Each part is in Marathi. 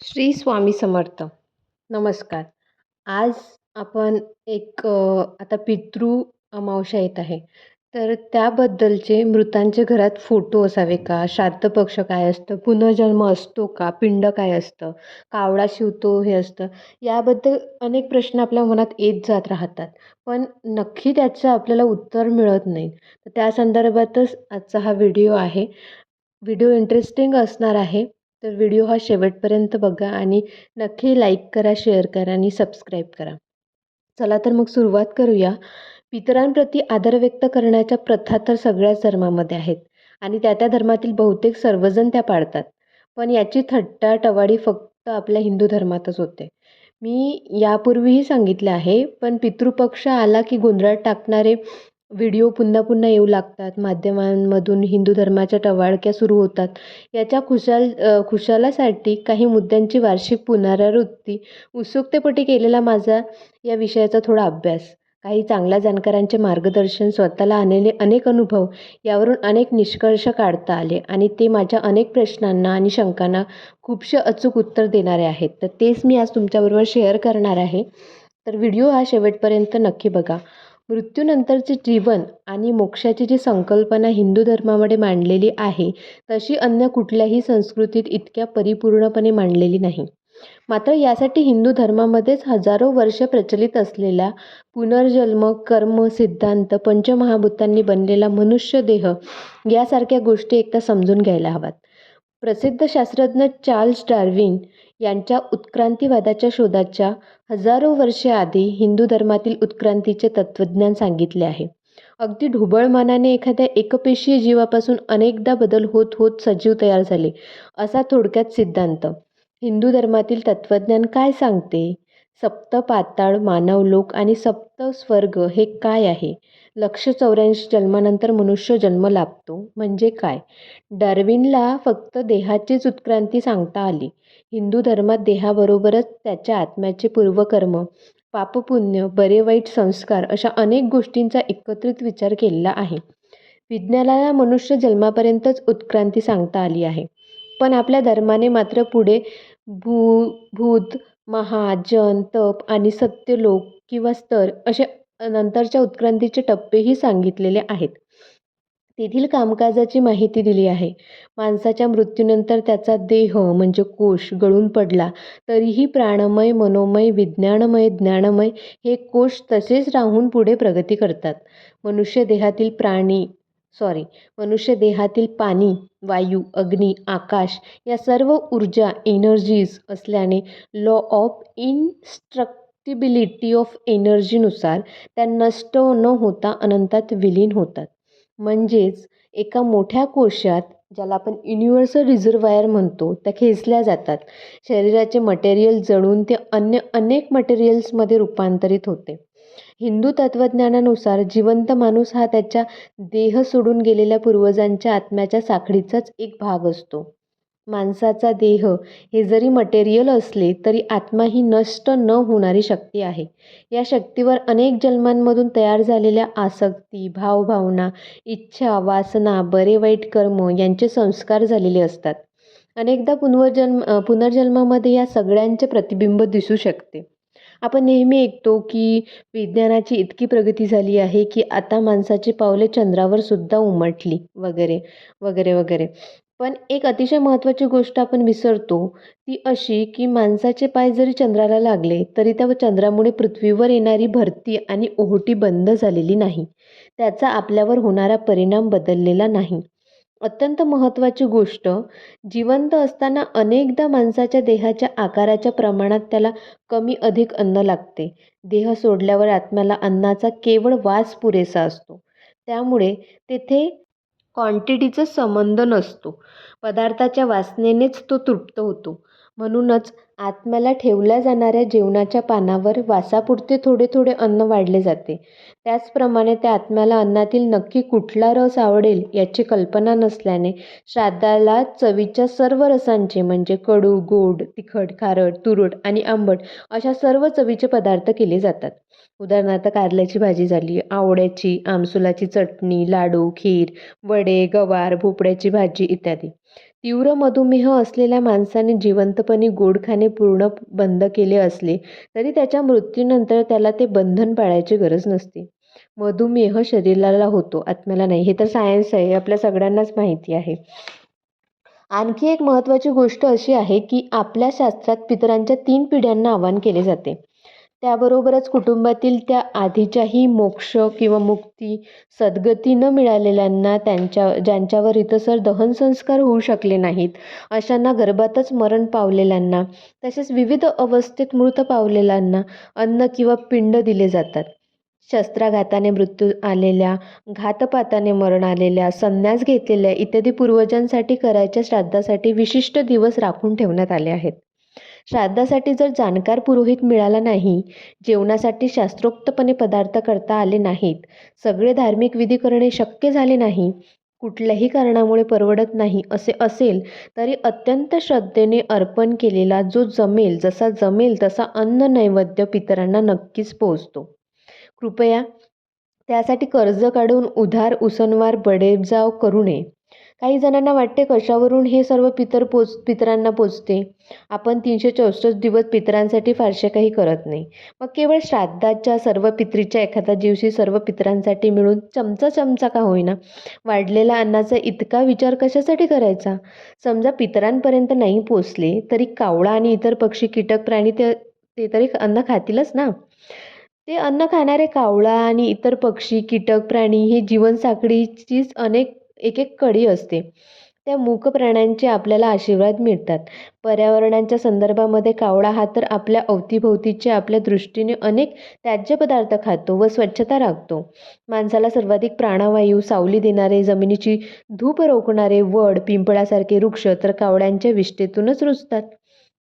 श्री स्वामी समर्थ. नमस्कार. आज आपण एक आता पितृ अमावस्या येत आहे. तर त्याबद्दलचे मृतांचे घरात फोटो असावे का? श्राद्ध पक्ष काय असतं? पुनर्जन्म असतो का? पिंड काय असतं? कावडा शिवतो हे असतं. याबद्दल अनेक प्रश्न आपल्या मनात येत जात राहतात. पण नक्की त्याचं आपल्याला उत्तर मिळत नाही. तर त्या संदर्भातच आजचा हा व्हिडिओ आहे. व्हिडिओ इंटरेस्टिंग असणार आहे. तर व्हिडिओ हा शेवटपर्यंत बघा आणि नक्की लाईक करा शेअर करा आणि सबस्क्राईब करा. चला तर मग सुरुवात करूया. पितरांप्रती आदर व्यक्त करण्याच्या प्रथा तर सगळ्याच धर्मामध्ये आहेत आणि त्या त्या धर्मातील बहुतेक सर्वजण त्या पाळतात. पण याची थट्टा टवाडी फक्त आपल्या हिंदू धर्मातच होते. मी यापूर्वीही सांगितले आहे पण पितृपक्ष आला की गोंधळात टाकणारे व्हिडिओ पुन्हा पुन्हा येऊ लागतात माध्यमांमधून हिंदू धर्माच्या टवाळक्या सुरू होतात. याच्या खुशाल खुशालासाठी काही मुद्द्यांची वार्षिक पुनरावृत्ती उत्सुकतेपोटी केलेला माझा या विषयाचा थोडा अभ्यास. काही चांगल्या जाणकारांचे मार्गदर्शन स्वतःला आणले अनेक अनुभव यावरून अनेक निष्कर्ष काढता आले आणि ते माझ्या अनेक प्रश्नांना आणि शंकांना खूपसे अचूक उत्तर देणारे आहेत. तर तेच मी आज तुमच्याबरोबर शेअर करणार आहे. तर व्हिडिओ हा शेवटपर्यंत नक्की बघा. मृत्यूनंतरचे जीवन आणि मोक्षाची जी संकल्पना हिंदू धर्मामध्ये मांडलेली आहे तशी अन्य कुठल्याही संस्कृतीत इतक्या परिपूर्णपणे मांडलेली नाही. मात्र यासाठी हिंदू धर्मामध्येच हजारो वर्ष प्रचलित असलेला पुनर्जन्म कर्म सिद्धांत पंचमहाभूतांनी बनलेला मनुष्य देह यासारख्या गोष्टी एकदा समजून घ्यायला हव्यात. प्रसिद्ध शास्त्रज्ञ चार्ल्स डार्विन यांच्या उत्क्रांतीवादाच्या शोधाच्या हजारो वर्षे आधी हिंदू धर्मातील उत्क्रांतीचे तत्त्वज्ञान सांगितले आहे. अगदी ढोबळमानाने एखाद्या एकपेशीय जीवापासून अनेकदा बदल होत होत सजीव तयार झाले असा थोडक्यात सिद्धांत. हिंदू धर्मातील तत्त्वज्ञान काय सांगते? सप्त पाताळ मानवलोक आणि सप्त स्वर्ग हे काय आहे? लक्ष चौऱ्याऐंशी जन्मानंतर मनुष्य जन्म लाभतो. म्हणजे काय? डार्विनला फक्त देहाचीच उत्क्रांती सांगता आली. हिंदू धर्मात देहाबरोबरच त्याच्या आत्म्याचे पूर्वकर्म पापपुण्य बरे वाईट संस्कार अशा अनेक गोष्टींचा एकत्रित विचार केलेला आहे. विज्ञानाला मनुष्य जन्मापर्यंतच उत्क्रांती सांगता आली आहे. पण आपल्या धर्माने मात्र पुढे भू भूत महाजन तप आणि सत्यलोक किंवा स्तर असे नंतरच्या उत्क्रांतीचे टप्पेही सांगितलेले आहेत. तेथील कामकाजाची माहिती दिली आहे. माणसाच्या मृत्यूनंतर त्याचा देह म्हणजे कोश गळून पडला. तरीही प्राणमय मनोमय विज्ञानमय ज्ञानमय हे कोश तसेच राहून पुढे प्रगती करतात. मनुष्य देहातील प्राणी सॉरी मनुष्य देहातील पाणी वायू अग्नी आकाश या सर्व ऊर्जा एनर्जीज असल्याने लॉ ऑफ इनस्ट्रक्टिबिलिटी ऑफ एनर्जीनुसार त्या नष्ट न होता अनंतात विलीन होतात. म्हणजेच एका मोठ्या कोशात ज्याला आपण युनिव्हर्सल रिझर्वायर म्हणतो त्या खेचल्या जातात. शरीराचे मटेरियल जळून ते अन्य अनेक मटेरियल्समध्ये रूपांतरित होते. हिंदू तत्त्वज्ञानानुसार जिवंत माणूस हा त्याच्या देह सोडून गेलेल्या पूर्वजांच्या आत्म्याच्या साखळीचाच एक भाग असतो. माणसाचा देह हे जरी मटेरियल असले तरी आत्मा ही नष्ट न होणारी शक्ती आहे. या शक्तीवर अनेक जन्मांमधून तयार झालेल्या आसक्ती भावभावना इच्छा वासना बरे वाईट कर्म यांचे संस्कार झालेले असतात. अनेकदा पुनर्जन्म पुनर्जन्मामध्ये या सगळ्यांचे प्रतिबिंब दिसू शकते. आपण नेहमी ऐकतो की विज्ञानाची इतकी प्रगती झाली आहे की आता माणसाची पावले चंद्रावर सुद्धा उमटली वगैरे वगैरे वगैरे. पण एक अतिशय महत्त्वाची गोष्ट आपण विसरतो ती अशी की माणसाचे पाय जरी चंद्राला लागले तरी त्या चंद्रामुळे पृथ्वीवर येणारी भरती आणि ओहोटी बंद झालेली नाही. त्याचा आपल्यावर होणारा परिणाम बदललेला नाही. अत्यंत महत्त्वाची गोष्ट जिवंत असताना अनेकदा माणसाच्या देहाच्या आकाराच्या प्रमाणात त्याला कमी अधिक अन्न लागते. देह सोडल्यावर आत्म्याला अन्नाचा केवळ वास पुरेसा असतो. त्यामुळे तेथे क्वांटिटीचा संबंध नसतो. पदार्थाच्या वासनेनेच तो तृप्त होतो. म्हणूनच आत्म्याला ठेवल्या जाणाऱ्या जेवणाच्या पानावर वासापुरते थोडे थोडे अन्न वाढले जाते. त्याचप्रमाणे त्या आत्म्याला अन्नातील नक्की कुठला रस आवडेल याची कल्पना नसल्याने श्राद्धाला चवीच्या सर्व रसांचे म्हणजे कडू गोड तिखट खारट तुरट आणि आंबट अशा सर्व चवीचे पदार्थ केले जातात. उदाहरणार्थ कारल्याची भाजी झाली आवळ्याची आमसुलाची चटणी लाडू खीर वडे गवार भोपळ्याची भाजी इत्यादी. तीव्र मधुमेह असलेल्या माणसाने जिवंतपणी गोड खाणे पूर्ण बंद केले असले तरी त्याच्या मृत्यूनंतर त्याला ते बंधन पाळायची गरज नसते. मधुमेह शरीराला होतो आत्म्याला नाही. हे तर सायन्स आहे आपल्या सगळ्यांनाच माहिती आहे. आणखी एक महत्त्वाची गोष्ट अशी आहे की आपल्या शास्त्रात पितरांच्या तीन पिढ्यांना आवाहन केले जाते. त्याबरोबरच कुटुंबातील त्या आधीच्याही मोक्ष किंवा मुक्ती सद्गती न मिळालेल्यांना त्यांच्या ज्यांच्यावर इतसर दहनसंस्कार होऊ शकले नाहीत अशांना गर्भातच मरण पावलेल्यांना तसेच विविध अवस्थेत मृत पावलेल्यांना अन्न किंवा पिंड दिले जातात. शस्त्राघाताने मृत्यू आलेल्या घातपाताने मरण आलेल्या संन्यास घेतलेल्या इत्यादी पूर्वजांसाठी करायच्या श्राद्धासाठी विशिष्ट दिवस राखून ठेवण्यात आले आहेत. श्राद्धासाठी जर जाणकार पुरोहित मिळाला नाही जेवणासाठी शास्त्रोक्तपणे पदार्थ करता आले नाहीत सगळे धार्मिक विधी करणे शक्य झाले नाही कुठल्याही कारणामुळे परवडत नाही असे असेल तरी अत्यंत श्रद्धेने अर्पण केलेला जो जमेल जसा जमेल तसा अन्न नैवेद्य पितरांना नक्कीच पोहोचतो. कृपया त्यासाठी कर्ज काढून उधार उसनवार बडेजाव करू नये. काही जणांना वाटते कशावरून हे सर्व पितर पोच पितरांना पोचते. आपण तीनशे चौसष्ट दिवस पितरांसाठी फारसे काही करत नाही. मग केवळ श्राद्धाच्या सर्व पितरीच्या एखाद्या दिवशी सर्व पितरांसाठी मिळून चमचा चमचा का होईना? वाढलेल्या अन्नाचा इतका विचार कशासाठी करायचा? समजा पितरांपर्यंत नाही पोचले तरी कावळा आणि इतर पक्षी कीटक प्राणी ते ते तरी अन्न खातीलच ना? ते अन्न खाणारे कावळा आणि इतर पक्षी कीटक प्राणी हे जीवनसाखळीचीच अनेक एक एक कडी असते. त्या मूक प्राण्यांचे आपल्याला आशीर्वाद मिळतात. पर्यावरणाच्या संदर्भामध्ये कावळा हा तर आपल्या अवतीभोवतीच्या आपल्या दृष्टीने अनेक त्याज्य पदार्थ खातो व स्वच्छता राखतो. माणसाला सर्वाधिक प्राणवायू सावली देणारे जमिनीची धूप रोखणारे वड पिंपळासारखे वृक्ष तर कावळ्यांच्या विष्ठेतूनच रुजतात.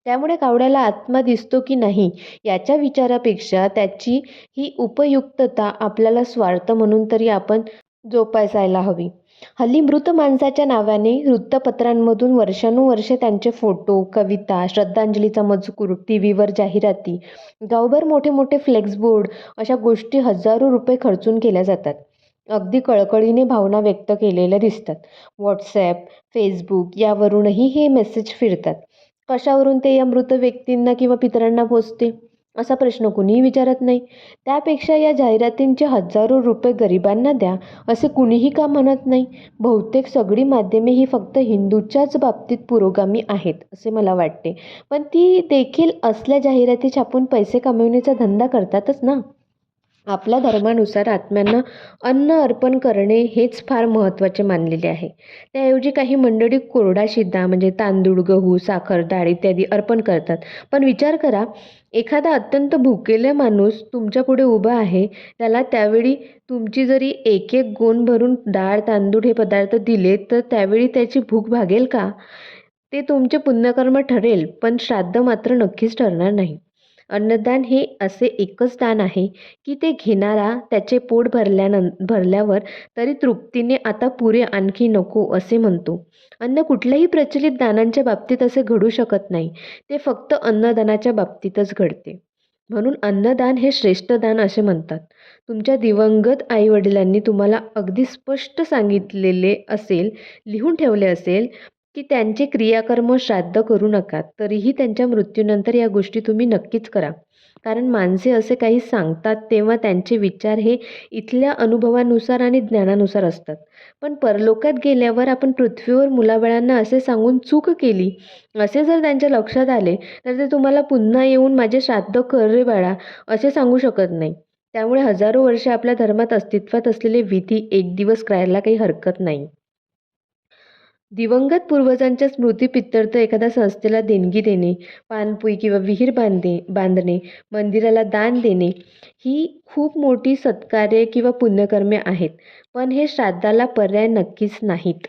त्यामुळे कावड्याला आत्मा दिसतो की नाही याच्या विचारापेक्षा त्याची ही उपयुक्तता आपल्याला स्वार्थ म्हणून तरी आपण जोपासायला हवी. हल्ली मृत माणसाच्या नावाने वृत्तपत्रांमधून वर्षानुवर्षे त्यांचे फोटो कविता श्रद्धांजलीचा मजकूर टी व्हीवर जाहिराती गावभर मोठे मोठे फ्लेक्स बोर्ड अशा गोष्टी हजारो रुपये खर्चून केल्या जातात. अगदी कळकळीने भावना व्यक्त केलेल्या दिसतात. व्हॉट्सॲप फेसबुक यावरूनही हे मेसेज फिरतात. कशावरून ते या मृत व्यक्तींना किंवा पितरांना पोचते असा प्रश्न कुणीही विचारत नाही. त्यापेक्षा या जाहिरातींचे हजारो रुपये गरिबांना द्या असे कुणीही का म्हणत नाही. बहुतेक सगळी माध्यमे ही फक्त हिंदूच्याच बाबतीत पुरोगामी आहेत असे मला वाटते. पण ती देखील असल्या जाहिराती छापून पैसे कमवण्याचा धंदा करतातच ना? आपल्या धर्मानुसार आत्म्यांना अन्न अर्पण करणे हेच फार महत्त्वाचे मानलेले आहे. त्याऐवजी काही मंडळी कोरडा शिदा म्हणजे तांदूळ गहू साखर डाळ इत्यादी अर्पण करतात. पण विचार करा एखादा अत्यंत भुकेले माणूस तुमच्यापुढे उभा आहे त्याला त्यावेळी तुमची जरी एक एक गोण भरून डाळ तांदूळ हे पदार्थ दिले तर त्यावेळी त्याची भूक भागेल का? ते तुमचे पुण्यकर्म ठरेल पण श्राद्ध मात्र नक्कीच ठरणार नाही. अन्नदान हे असे एकच दान आहे की ते घेणारा त्याचे पोट भरल्यानं भरल्यावर तरी तृप्तीने आता पुरे आणखी नको असे म्हणतो. अन्न कुठल्याही प्रचलित दानांच्या बाबतीत असे घडू शकत नाही. ते फक्त अन्नदानाच्या बाबतीतच घडते. म्हणून अन्नदान हे श्रेष्ठ दान असे म्हणतात. तुमच्या दिवंगत आईवडिलांनी तुम्हाला अगदी स्पष्ट सांगितलेले असेल लिहून ठेवले असेल की त्यांचे क्रियाकर्म श्राद्ध करू नका तरीही त्यांच्या मृत्यूनंतर या गोष्टी तुम्ही नक्कीच करा. कारण माणसे असे काही सांगतात तेव्हा त्यांचे विचार हे इथल्या अनुभवानुसार आणि ज्ञानानुसार असतात. पण परलोकात गेल्यावर आपण पृथ्वीवर मुलाबाळांना असे सांगून चूक केली असे जर त्यांच्या लक्षात आले तर ते तुम्हाला पुन्हा येऊन माझे श्राद्ध कर रे बाळा असे सांगू शकत नाही. त्यामुळे हजारो वर्षे आपल्या धर्मात अस्तित्वात असलेले विधी एक दिवस करायला काही हरकत नाही. दिवंगत पूर्वजांच्या स्मृतीप्रित्यर्थ एखाद्या संस्थेला देणगी देणे पानपुई किंवा विहीर बांधणे बांधणे मंदिराला दान देणे ही खूप मोठी सत्कार्ये किंवा पुण्यकर्मे आहेत. पण हे श्राद्धाला पर्याय नक्कीच नाहीत.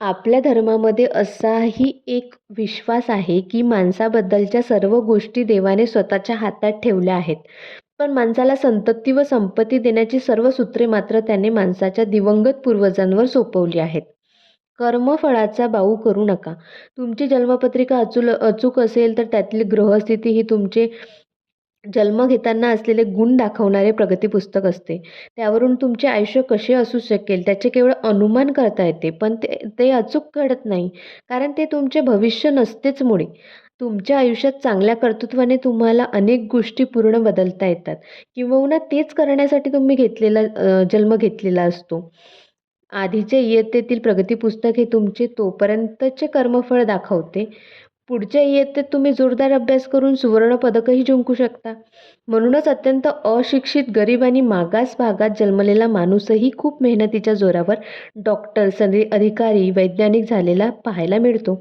आपल्या धर्मामध्ये असाही एक विश्वास आहे की माणसाबद्दलच्या सर्व गोष्टी देवाने स्वतःच्या हातात ठेवल्या आहेत. पण माणसाला संतती व संपत्ती देण्याची सर्व सूत्रे मात्र त्याने माणसाच्या दिवंगत पूर्वजांवर सोपवली आहेत. कर्मफळाचा बाऊ करू नका. तुमची जन्मपत्रिका अचूल अचूक असेल तर त्यातली ग्रहस्थिती ही तुमचे जन्म घेताना असलेले गुण दाखवणारे प्रगती पुस्तक असते. त्यावरून तुमचे आयुष्य कसे असू शकेल त्याचे केवळ अनुमान करता येते पण ते ते अचूक घडत नाही कारण ते तुमचे भविष्य नसतेच मुळे. तुमच्या आयुष्यात चांगल्या कर्तृत्वाने तुम्हाला अनेक गोष्टी पूर्ण बदलता येतात. किंबहुना तेच करण्यासाठी तुम्ही घेतलेला जन्म घेतलेला असतो. आधीच्या इयत्तेतील प्रगती पुस्तक हे तुमचे तोपर्यंतचे कर्मफळ दाखवते. पुढच्या इयत्तेत तुम्ही जोरदार अभ्यास करून सुवर्णपदकही जिंकू शकता. म्हणूनच अत्यंत अशिक्षित गरीब आणि मागास भागात जन्मलेला माणूसही खूप मेहनतीच्या जोरावर डॉक्टर सरी अधिकारी वैज्ञानिक झालेला पाहायला मिळतो.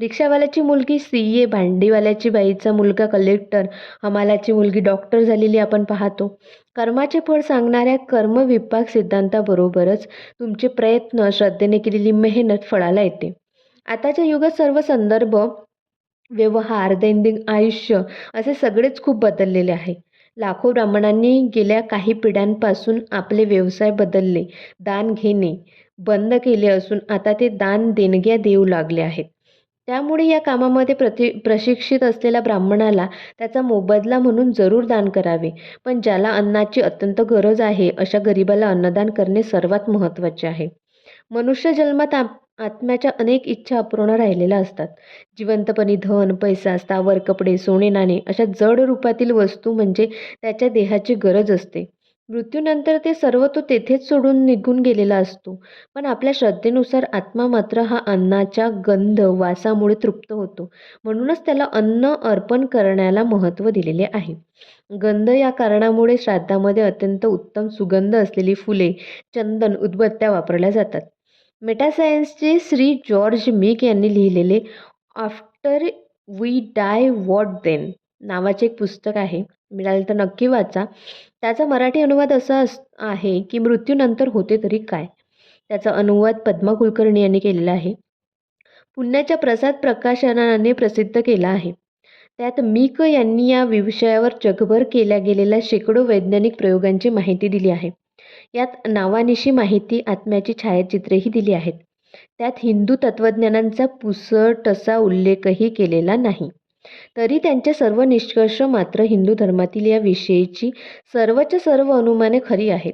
रिक्षावाल्याची मुलगी सी ए भांडीवाल्याची बाईचा मुलगा कलेक्टर हमालाची मुलगी डॉक्टर झालेली आपण पाहतो. कर्माचे फळ सांगणाऱ्या कर्मविपाक सिद्धांताबरोबरच तुमचे प्रयत्न श्रद्धेने केलेली मेहनत फळाला येते. आताच्या युगात सर्व संदर्भ व्यवहार दैनंदिन आयुष्य असे सगळेच खूप बदललेले आहे. लाखो ब्राह्मणांनी गेल्या काही पिढ्यांपासून आपले व्यवसाय बदलले दान घेणे बंद केले असून आता ते दान देणग्या देऊ लागले आहेत. त्यामुळे या कामामध्ये प्रति प्रशिक्षित असलेल्या ब्राह्मणाला त्याचा मोबदला म्हणून जरूर दान करावे पण ज्याला अन्नाची अत्यंत गरज आहे अशा गरिबाला अन्नदान करणे सर्वात महत्त्वाचे आहे. मनुष्य जन्मात आ आत्म्याच्या अनेक इच्छा अपूर्ण राहिलेल्या असतात. जिवंतपणी धन पैसा स्थावर कपडे सोने नाणे अशा जड रूपातील वस्तू म्हणजे त्याच्या देहाची गरज असते. मृत्यूनंतर ते सर्व तो तेथेच सोडून निघून गेलेला असतो. पण आपल्या श्रद्धेनुसार आत्मा मात्र हा अन्नाच्या गंध वासामुळे तृप्त होतो. म्हणूनच त्याला अन्न अर्पण करण्याला महत्त्व दिलेले आहे. गंध या कारणामुळे श्राद्धामध्ये अत्यंत उत्तम सुगंध असलेली फुले चंदन उदबत्त्या वापरल्या जातात. मेटासायन्सचे श्री जॉर्ज मेक यांनी लिहिलेले after we die what then नावाचे एक पुस्तक आहे. मिळालं तर नक्की वाचा. त्याचा मराठी अनुवाद असा अस आहे की मृत्यूनंतर होते तरी काय? त्याचा अनुवाद पद्मा कुलकर्णी यांनी केलेला आहे. पुण्याच्या प्रसाद प्रकाशनाने प्रसिद्ध केला आहे. त्यात मीक यांनी या विषयावर जगभर केल्या गेलेल्या शेकडो वैज्ञानिक प्रयोगांची माहिती दिली आहे. यात नावानिशी माहिती आत्म्याची छायाचित्रेही दिली आहेत. त्यात हिंदू तत्त्वज्ञानांचा पुसटसा उल्लेखही केलेला नाही. तरी त्यांचे सर्व निष्कर्ष मात्र हिंदू धर्मातील या विषयीची सर्वच्या सर्व अनुमाने खरी आहेत.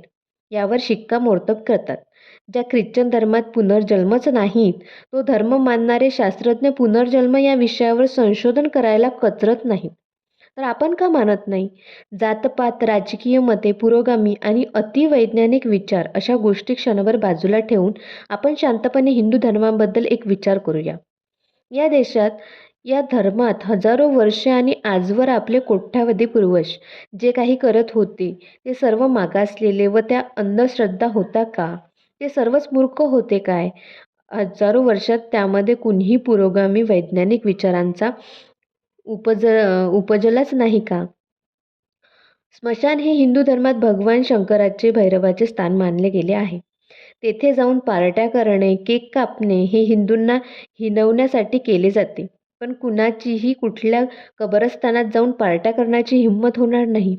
यावर शिक्कामोर्तब करतात. ज्या ख्रिश्चन धर्मात पुनर्जन्मच नाहीत तो धर्म मानणारे शास्त्रज्ञ पुनर्जन्म या विषयावर संशोधन करायला कचरत नाहीत. तर आपण का मानत नाही? जातपात राजकीय मते पुरोगामी आणि अतिवैज्ञानिक विचार अशा गोष्टी क्षणभर बाजूला ठेवून आपण शांतपणे हिंदू धर्माबद्दल एक विचार करूया. या देशात या धर्मात हजारो वर्षे आणि आजवर आपले कोट्यावधी पूर्वज जे काही करत होते ते सर्व मागासलेले व त्या अंधश्रद्धा होता का? ते सर्वच मूर्ख होते काय? हजारो वर्षात त्यामध्ये कुणीही पुरोगामी वैज्ञानिक विचारांचा उपज उपजलाच नाही का? स्मशान हे हिंदू धर्मात भगवान शंकराचे भैरवाचे स्थान मानले गेले आहे. तेथे जाऊन पार्ट्या करणे केक कापणे हे हिंदूंना हिणवण्यासाठी केले जाते. पण कुणाचीही कुठल्या कबरस्थानात जाऊन पार्ट्या करण्याची हिंमत होणार नाही.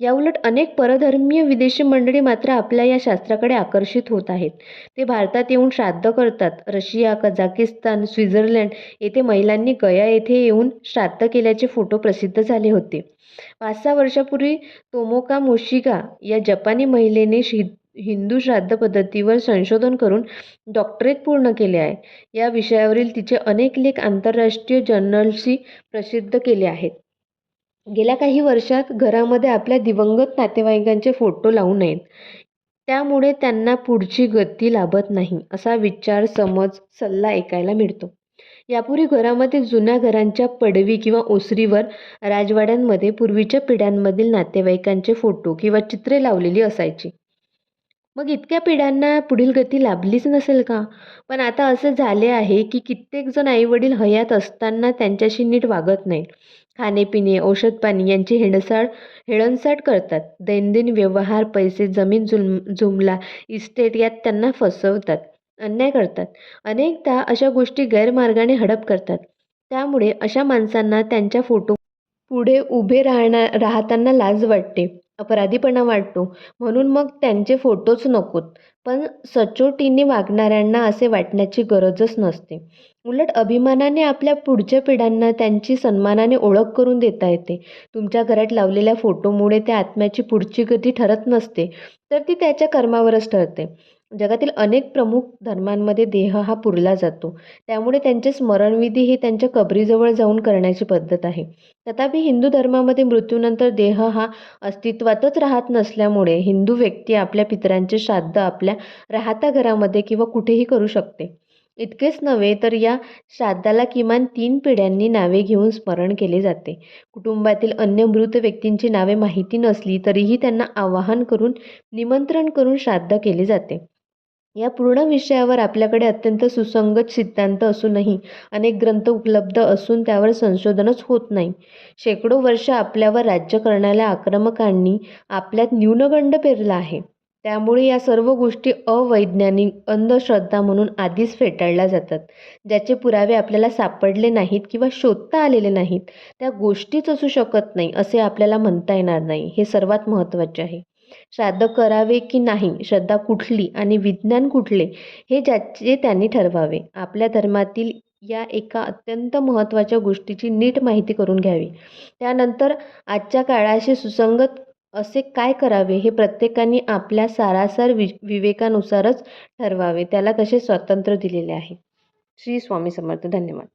याउलट अनेक परधर्मीय विदेशी मंडळी मात्र आपल्या या शास्त्राकडे आकर्षित होत आहेत. ते भारतात येऊन श्राद्ध करतात. रशिया कझाकिस्तान स्वित्झर्लंड येथे महिलांनी गया येथे येऊन श्राद्ध केल्याचे फोटो प्रसिद्ध झाले होते. पाच सहा वर्षापूर्वी तोमोका मोशिगा या जपानी महिलेने शि हिंदू श्राद्ध पद्धतीवर संशोधन करून डॉक्टरेट पूर्ण केले आहे. या विषयावरील तिचे अनेक लेख आंतरराष्ट्रीय जर्नल्सशी प्रसिद्ध केले आहेत. गेल्या काही वर्षात घरामध्ये आपल्या दिवंगत नातेवाईकांचे फोटो लावू नयेत. त्यामुळे त्यांना पुढची गती लाभत नाही असा विचार समज सल्ला ऐकायला मिळतो. यापूर्वी घरामध्ये जुन्या घरांच्या पडवी किंवा ओसरीवर राजवाड्यांमध्ये पूर्वीच्या पिढ्यांमधील नातेवाईकांचे फोटो किंवा चित्रे लावलेली असायची. मग इतक्या पिढ्यांना पुढील गती लाभलीच नसेल का? पण आता असे झाले आहे की कित्येक जण आईवडील हयात असताना त्यांच्याशी नीट वागत नाही खाणेपिणे औषध पाणी यांची हेणसाळ हेळणसाट करतात. दैनंदिन व्यवहार पैसे जमीन जुम जुमला इस्टेट यात त्यांना फसवतात. अन्याय करतात. अनेकदा अशा गोष्टी गैरमार्गाने हडप करतात. त्यामुळे अशा माणसांना त्यांच्या फोटो पुढे उभे राहणार राहताना लाज वाटते. अपराधीपणा वाटतो. म्हणून मग त्यांचे फोटोच नकोत. पण सचोटीने वागणाऱ्यांना असे वाटण्याची गरजच नसते. उलट अभिमानाने आपल्या पुढच्या पिढ्यांना त्यांची सन्मानाने ओळख करून देता येते. तुमच्या घरात लावलेल्या फोटोमुळे त्या आत्म्याची पुढची गती ठरत नसते तर ती त्याच्या कर्मावरच ठरते. जगातील अनेक प्रमुख धर्मांमध्ये देह हा पुरला जातो. त्यामुळे त्यांचे स्मरणविधी ही त्यांच्या कबरीजवळ जाऊन करण्याची पद्धत आहे. तथापि हिंदू धर्मामध्ये मृत्यूनंतर देह हा अस्तित्वातच राहत नसल्यामुळे हिंदू व्यक्ती आपल्या पितरांचे श्राद्ध आपल्या राहत्या घरामध्ये किंवा कुठेही करू शकते. इतकेच नव्हे तर या श्राद्धाला किमान तीन पिढ्यांनी नावे घेऊन स्मरण केले जाते. कुटुंबातील अन्य मृत व्यक्तींची नावे माहिती नसली तरीही त्यांना आवाहन करून निमंत्रण करून श्राद्ध केले जाते. या पूर्ण विषयावर आपल्याकडे अत्यंत सुसंगत सिद्धांत असूनही अनेक ग्रंथ उपलब्ध असून त्यावर संशोधनच होत नाही. शेकडो वर्ष आपल्यावर राज्य करणाऱ्या आक्रमकांनी आपल्यात न्यूनगंड पेरला आहे. त्यामुळे या सर्व गोष्टी अवैज्ञानिक अंधश्रद्धा म्हणून आधीच फेटाळल्या जातात. ज्याचे पुरावे आपल्याला सापडले नाहीत किंवा शोधता आलेले नाहीत त्या गोष्टीच असू शकत नाही असे आपल्याला म्हणता येणार नाही. हे सर्वात महत्त्वाचे आहे. श्राद्ध करावे की नाही श्रद्धा कुठली आणि विज्ञान कुठले हे ज्याचे त्यांनी ठरवावे. आपल्या धर्मातील या एका अत्यंत महत्त्वाच्या गोष्टीची नीट माहिती करून घ्यावी. त्यानंतर आजच्या काळाशी सुसंगत असे काय करावे हे प्रत्येकाने आपल्या सारासार वि विवेकानुसारच ठरवावे. त्याला तसे स्वातंत्र्य दिलेले आहे. श्री स्वामी समर्थ. धन्यवाद.